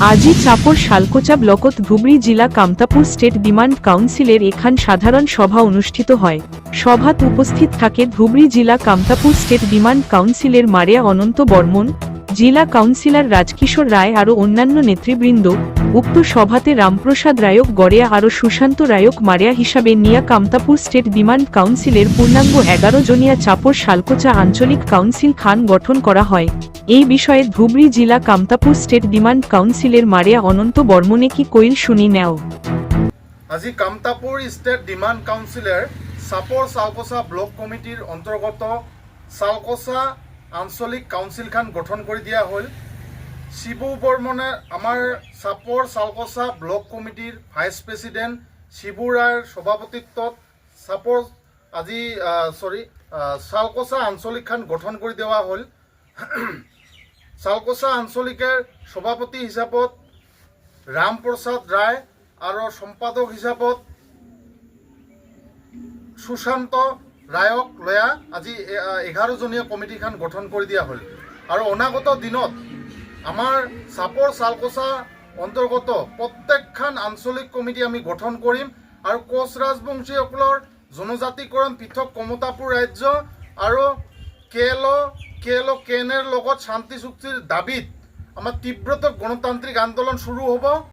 আজি চাপর শালকোচা ব্লকত ধুবড়ী জেলা কামতাপুর স্টেট ডিমান্ড কাউন্সিলের এখান সাধারণ সভা অনুষ্ঠিত হয়। সভাত উপস্থিত থাকে ধুবড়ী জেলা কামতাপুর স্টেট ডিমান্ড কাউন্সিলের মারিয়া অনন্ত বর্মন, জেলা কাউন্সিলর রাজকিশোর রায় আরও অন্যান্য নেতৃবৃন্দ উক্ত সভাতে রামপ্রসাদ রায়ক, গড়িয়া আরও সুশান্ত রায়ক, মারিয়া হিসাবে নিয়া কামতাপুর স্টেট ডিমান্ড কাউন্সিলের পূর্ণাঙ্গ এগারো জনিয়া চাপর শালকোচা আঞ্চলিক কাউন্সিল খান গঠন করা হয়। এই বিষয়ে ধুবড়ী জেলা কামতাপুর স্টেট ডিমান্ড কাউন্সিলের মারিয়া অনন্ত বর্মনে কি কইল শুনি নেও। আজি কামতাপুৰ ষ্টেট ডিমাণ্ড কাউন্সিলৰ চাপৰ চালকচা ব্লক কমিটিৰ অন্তৰ্গত চালকচা আঞ্চলিক কাউন্সিলখন গঠন কৰি দিয়া হ'ল। শিবু বৰ্মনে আমাৰ চাপৰ চালকচা ব্লক কমিটিৰ ভাইচ প্ৰেচিডেণ্ট শিবু ৰায়ৰ সভাপতিত্বত চাপৰ আজি চৰি চালকচা আঞ্চলিকখন গঠন কৰি দিয়া হ'ল। চালকচা আঞ্চলিকৰ সভাপতি হিচাপত ৰামপ্ৰসাদ ৰায় আৰু সম্পাদক হিচাপত সুশান্ত ৰায়ক লয়া আজি এঘাৰজনীয়া কমিটিখন গঠন কৰি দিয়া হ'ল। আৰু অনাগত দিনত আমাৰ চাপৰ চালকোচা অন্তৰ্গত প্ৰত্যেকখন আঞ্চলিক কমিটি আমি গঠন কৰিম আৰু কোচ ৰাজবংশীসকলৰ জনজাতিকৰণ পৃথক কমতাপুৰ ৰাজ্য আৰু কে এল কে লগত শান্তি চুক্তিৰ দাবীত আমাৰ তীব্ৰতৰ গণতান্ত্ৰিক আন্দোলন শুরু হ'ব।